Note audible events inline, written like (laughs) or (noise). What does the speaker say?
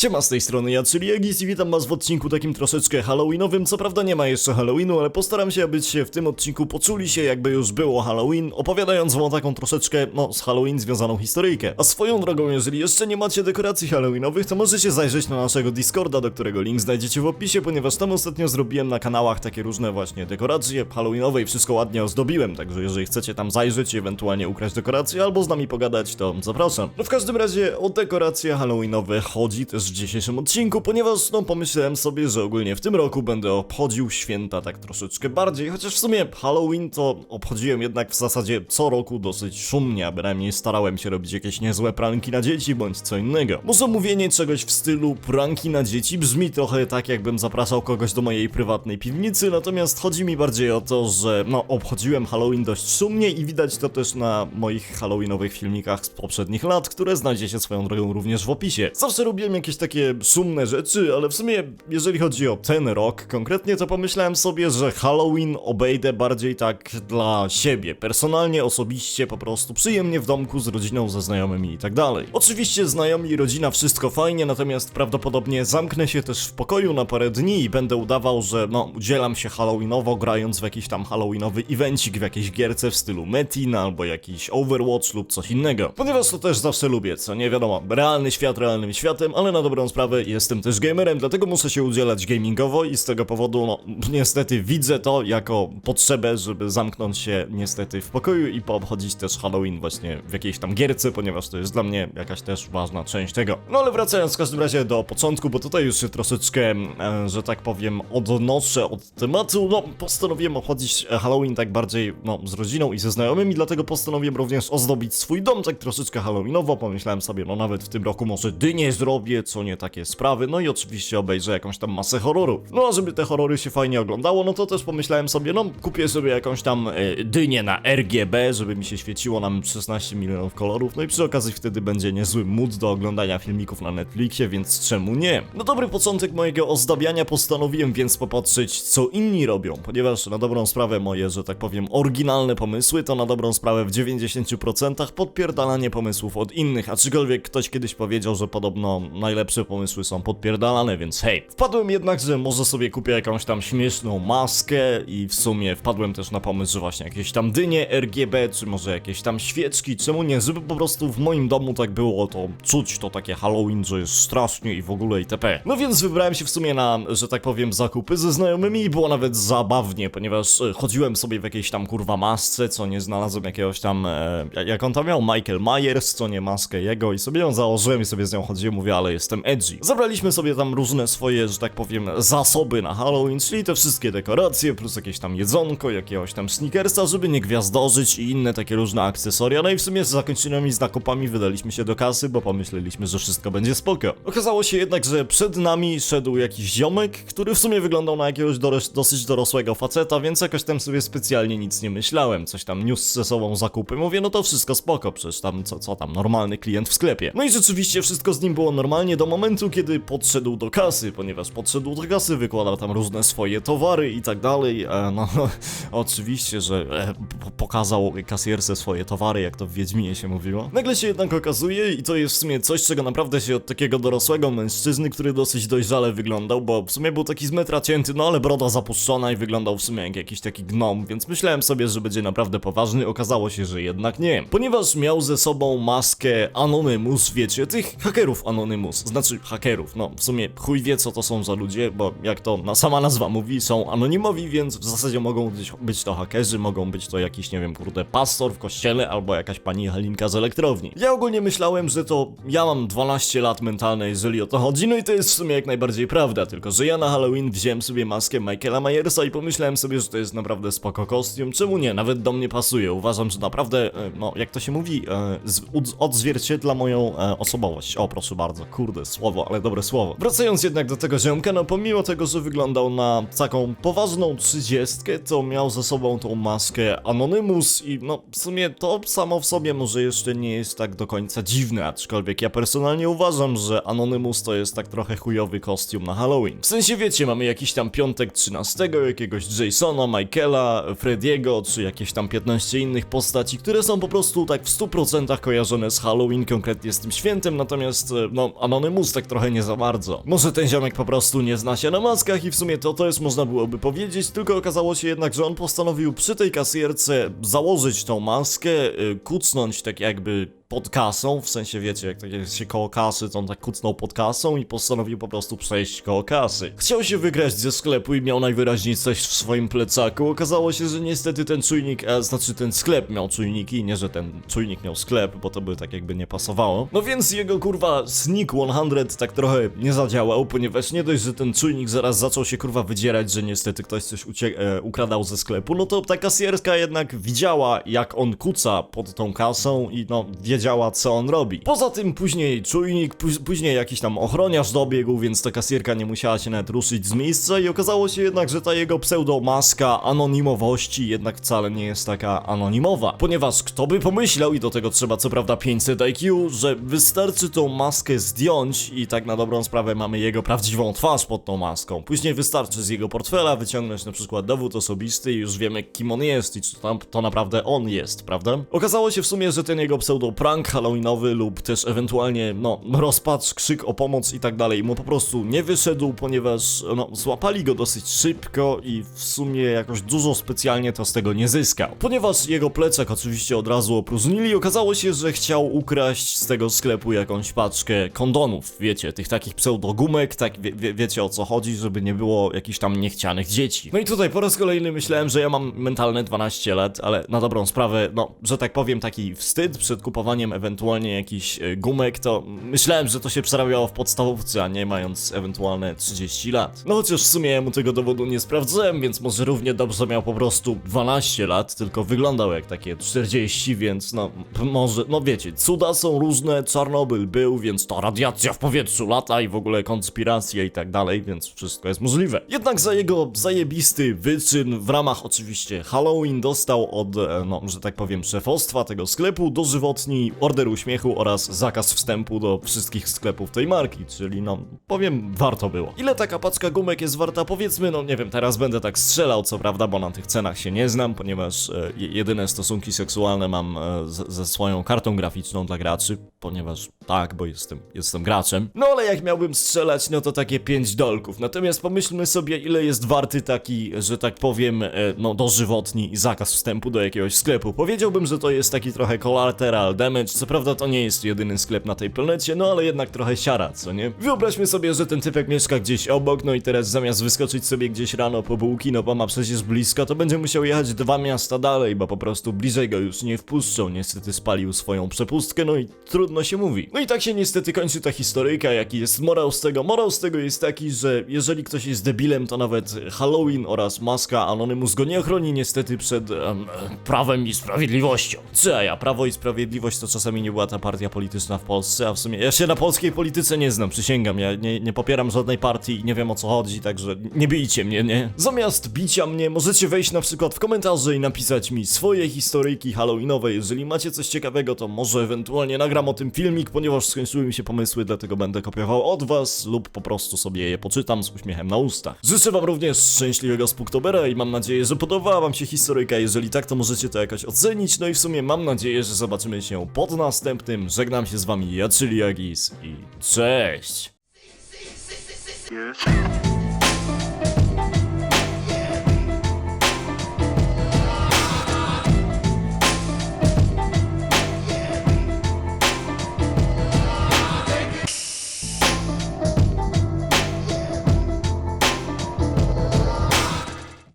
Siema z tej strony ja, czyli Egis i witam was w odcinku takim troszeczkę halloweenowym, co prawda nie ma jeszcze halloweenu, ale postaram się, abyście w tym odcinku poczuli się jakby już było halloween, opowiadając wam taką troszeczkę, no, z halloween związaną historyjkę. A swoją drogą, jeżeli jeszcze nie macie dekoracji halloweenowych, to możecie zajrzeć na naszego Discorda, do którego link znajdziecie w opisie, ponieważ tam ostatnio zrobiłem na kanałach takie różne właśnie dekoracje halloweenowe i wszystko ładnie ozdobiłem, także jeżeli chcecie tam zajrzeć i ewentualnie ukraść dekoracje albo z nami pogadać, to zapraszam. No w każdym razie o dekoracje halloweenowe chodzi też w dzisiejszym odcinku, ponieważ no pomyślałem sobie, że ogólnie w tym roku będę obchodził święta tak troszeczkę bardziej, chociaż w sumie Halloween to obchodziłem jednak w zasadzie co roku dosyć szumnie, a bynajmniej starałem się robić jakieś niezłe pranki na dzieci bądź co innego. Może mówienie czegoś w stylu pranki na dzieci brzmi trochę tak jakbym zapraszał kogoś do mojej prywatnej piwnicy, natomiast chodzi mi bardziej o to, że no obchodziłem Halloween dość szumnie i widać to też na moich halloweenowych filmikach z poprzednich lat, które znajdziecie swoją drogą również w opisie. Zawsze robiłem jakieś takie szumne rzeczy, ale w sumie jeżeli chodzi o ten rok konkretnie, to pomyślałem sobie, że Halloween obejdę bardziej tak dla siebie, personalnie, osobiście, po prostu przyjemnie w domku z rodziną, ze znajomymi i tak dalej. Oczywiście znajomi i rodzina wszystko fajnie, natomiast prawdopodobnie zamknę się też w pokoju na parę dni i będę udawał, że no udzielam się halloweenowo grając w jakiś tam halloweenowy evencik w jakiejś gierce w stylu Metin albo jakiś Overwatch lub coś innego. Ponieważ to też zawsze lubię, co nie wiadomo, realny świat realnym światem, ale na dobrą sprawę jestem też gamerem, dlatego muszę się udzielać gamingowo i z tego powodu, no niestety widzę to jako potrzebę, żeby zamknąć się niestety w pokoju i poobchodzić też Halloween właśnie w jakiejś tam gierce, ponieważ to jest dla mnie jakaś też ważna część tego. No ale wracając w każdym razie do początku, bo tutaj już się troszeczkę, e, że tak powiem, odnoszę od tematu, no postanowiłem obchodzić Halloween tak bardziej, no z rodziną i ze znajomymi, dlatego postanowiłem również ozdobić swój dom tak troszeczkę halloweenowo, pomyślałem sobie, no nawet w tym roku może dynie zrobię, co nie takie sprawy, no i oczywiście obejrzę jakąś tam masę horrorów. No a żeby te horrory się fajnie oglądało, no to też pomyślałem sobie, no kupię sobie jakąś tam e, dynię na RGB, żeby mi się świeciło nam 16 milionów kolorów, no i przy okazji wtedy będzie niezły mood do oglądania filmików na Netflixie, więc czemu nie? No dobry początek mojego ozdabiania postanowiłem więc popatrzeć, co inni robią, ponieważ na dobrą sprawę moje, że tak powiem, oryginalne pomysły to na dobrą sprawę w 90% podpierdalanie pomysłów od innych, aczkolwiek ktoś kiedyś powiedział, że podobno najlepsze pomysły są podpierdalane, więc hej. Wpadłem jednak, że może sobie kupię jakąś tam śmieszną maskę i w sumie wpadłem też na pomysł, że właśnie jakieś tam dynie RGB, czy może jakieś tam świeczki, czemu nie, żeby po prostu w moim domu tak było to czuć to takie Halloween, że jest strasznie i w ogóle itp. No więc wybrałem się w sumie na, że tak powiem, zakupy ze znajomymi i było nawet zabawnie, ponieważ e, chodziłem sobie w jakiejś tam kurwa masce, co nie znalazłem jakiegoś tam, e, jak on tam miał, Michael Myers, co nie maskę jego i sobie ją założyłem i sobie z nią chodziłem, mówię, ale jestem edgy. Zabraliśmy sobie tam różne swoje, że tak powiem, zasoby na Halloween, czyli te wszystkie dekoracje, plus jakieś tam jedzonko, jakiegoś tam sneakersa, żeby nie gwiazdorzyć i inne takie różne akcesoria, no i w sumie z zakończonymi zakupami wydaliśmy się do kasy, bo pomyśleliśmy, że wszystko będzie spoko. Okazało się jednak, że przed nami szedł jakiś ziomek, który w sumie wyglądał na jakiegoś dosyć dorosłego faceta, więc jakoś tam sobie specjalnie nic nie myślałem, coś tam niósł ze sobą zakupy, mówię, no to wszystko spoko, przecież tam, co, co tam, normalny klient w sklepie. No i rzeczywiście wszystko z nim było normalnie do momentu, kiedy podszedł do kasy, ponieważ podszedł do kasy, wykładał tam różne swoje towary i tak dalej, e, no (laughs) oczywiście, że e, pokazał kasjerce swoje towary, jak to w Wiedźminie się mówiło. Nagle się jednak okazuje, i to jest w sumie coś, czego naprawdę się od takiego dorosłego mężczyzny, który dosyć dojrzale wyglądał, bo w sumie był taki z metra cięty, no ale broda zapuszczona i wyglądał w sumie jak jakiś taki gnom, więc myślałem sobie, że będzie naprawdę poważny, okazało się, że jednak nie. Ponieważ miał ze sobą maskę Anonymous, wiecie, tych hakerów Anonymous, znaczy hakerów, no w sumie chuj wie co to są za ludzie, bo jak to na sama nazwa mówi, są anonimowi, więc w zasadzie mogą być, być to hakerzy, mogą być to jakiś, nie wiem, kurde, pastor w kościele albo jakaś pani Halinka z elektrowni. Ja ogólnie myślałem, że to ja mam 12 lat mentalne, jeżeli o to chodzi, no i to jest w sumie jak najbardziej prawda, tylko że ja na Halloween wziąłem sobie maskę Michaela Myersa i pomyślałem sobie, że to jest naprawdę spoko kostium, czemu nie, nawet do mnie pasuje, uważam, że naprawdę, e, no jak to się mówi, e, odzwierciedla moją e, osobowość. O, proszę bardzo, kurde, słowo, ale dobre słowo. Wracając jednak do tego ziomka, no pomimo tego, że wyglądał na taką poważną trzydziestkę, to miał ze sobą tą maskę Anonymous i no w sumie to samo w sobie może jeszcze nie jest tak do końca dziwne, aczkolwiek ja personalnie uważam, że Anonymous to jest tak trochę chujowy kostium na Halloween. W sensie wiecie, mamy jakiś tam piątek 13, jakiegoś Jasona, Michaela, Frediego, czy jakieś tam 15 innych postaci, które są po prostu tak w 100% kojarzone z Halloween, konkretnie z tym świętem, natomiast e, no Anonymous Anonymous tak trochę nie za bardzo. Może ten ziomek po prostu nie zna się na maskach i w sumie to jest można byłoby powiedzieć, tylko okazało się jednak, że on postanowił przy tej kasjerce założyć tą maskę, y, kucnąć tak jakby pod kasą, w sensie wiecie, jak tak jest się koło kasy, to on tak kucnął pod kasą i postanowił po prostu przejść koło kasy. Chciał się wygrać ze sklepu i miał najwyraźniej coś w swoim plecaku. Okazało się, że niestety ten czujnik, a znaczy ten sklep miał czujniki, nie że ten czujnik miał sklep, bo to by tak jakby nie pasowało. No więc jego kurwa Sneak 100 tak trochę nie zadziałał, ponieważ nie dość, że ten czujnik zaraz zaczął się kurwa wydzierać, że niestety ktoś coś e, ukradał ze sklepu, no to ta kasjerska jednak widziała jak on kuca pod tą kasą i no wiedziała co on robi. Poza tym później czujnik, pó- później jakiś tam ochroniarz dobiegł, więc ta kasjerka nie musiała się nawet ruszyć z miejsca i okazało się jednak, że ta jego pseudomaska anonimowości jednak wcale nie jest taka anonimowa. Ponieważ kto by pomyślał, i do tego trzeba co prawda 500 IQ, że wystarczy tą maskę zdjąć i tak na dobrą sprawę mamy jego prawdziwą twarz pod tą maską. Później wystarczy z jego portfela wyciągnąć na przykład dowód osobisty i już wiemy kim on jest i czy tam to naprawdę on jest, prawda? Okazało się w sumie, że ten jego pseudo prank halloweenowy lub też ewentualnie, no, rozpacz, krzyk o pomoc i tak dalej mu po prostu nie wyszedł, ponieważ, no, złapali go dosyć szybko i w sumie jakoś dużo specjalnie to z tego nie zyskał. Ponieważ jego plecak oczywiście od razu opróżnili, okazało się, że chciał ukraść z tego sklepu jakąś paczkę kondonów, wiecie, tych takich pseudogumek, tak wie, wie, wiecie o co chodzi, żeby nie było jakichś tam niechcianych dzieci. No i tutaj po raz kolejny myślałem, że ja mam mentalne 12 lat, ale na dobrą sprawę, no, że tak powiem, taki wstyd przed kupowaniem ewentualnie jakichś e, gumek, to myślałem, że to się przerabiało w podstawówce, a nie mając ewentualne 30 lat. No chociaż w sumie mu tego dowodu nie sprawdzałem, więc może równie dobrze miał po prostu 12 lat, tylko wyglądał jak takie 40, więc no, może, no wiecie, cuda są różne, Czarnobyl był, więc to radiacja w powietrzu lata i w ogóle konspiracja i tak dalej, więc wszystko jest możliwe. Jednak za jego zajebisty wyczyn w ramach oczywiście Halloween dostał od, e, no, że tak powiem, szefostwa tego sklepu dożywotni order uśmiechu oraz zakaz wstępu do wszystkich sklepów tej marki, czyli no, powiem, warto było. Ile taka paczka gumek jest warta? Powiedzmy, no nie wiem, teraz będę tak strzelał, co prawda, bo na tych cenach się nie znam, ponieważ e, je- jedyne stosunki seksualne mam e, z, ze swoją kartą graficzną dla graczy, ponieważ tak, bo jestem, jestem graczem. No ale jak miałbym strzelać, no to takie 5 dolków. Natomiast pomyślmy sobie, ile jest warty taki, że tak powiem, e, no dożywotni zakaz wstępu do jakiegoś sklepu. Powiedziałbym, że to jest taki trochę collateral damage. Co prawda to nie jest jedyny sklep na tej planecie, no ale jednak trochę siara, co nie? Wyobraźmy sobie, że ten typek mieszka gdzieś obok, no i teraz zamiast wyskoczyć sobie gdzieś rano po bułki, no bo ma przecież blisko, to będzie musiał jechać dwa miasta dalej, bo po prostu bliżej go już nie wpuszczą. Niestety spalił swoją przepustkę, no i trudno się mówi. No i tak się niestety kończy ta historyjka, jaki jest morał z tego. Morał z tego jest taki, że jeżeli ktoś jest debilem, to nawet Halloween oraz maska Anonymous go nie ochroni niestety przed em, prawem i sprawiedliwością. Czy a ja, Prawo i Sprawiedliwość to czasami nie była ta partia polityczna w Polsce, a w sumie ja się na polskiej polityce nie znam, przysięgam, ja nie, nie popieram żadnej partii i nie wiem o co chodzi, także nie bijcie mnie, nie? Zamiast bicia mnie, możecie wejść na przykład w komentarze i napisać mi swoje historyjki halloweenowe, jeżeli macie coś ciekawego, to może ewentualnie nagram o tym filmik, ponieważ skończyły mi się pomysły, dlatego będę kopiował od was lub po prostu sobie je poczytam z uśmiechem na ustach. Życzę wam również szczęśliwego Spooktobera i mam nadzieję, że podobała wam się historyjka, jeżeli tak, to możecie to jakoś ocenić, no i w sumie mam nadzieję, że zobaczymy się pod następnym. Żegnam się z wami, ja czyli Agis i cześć!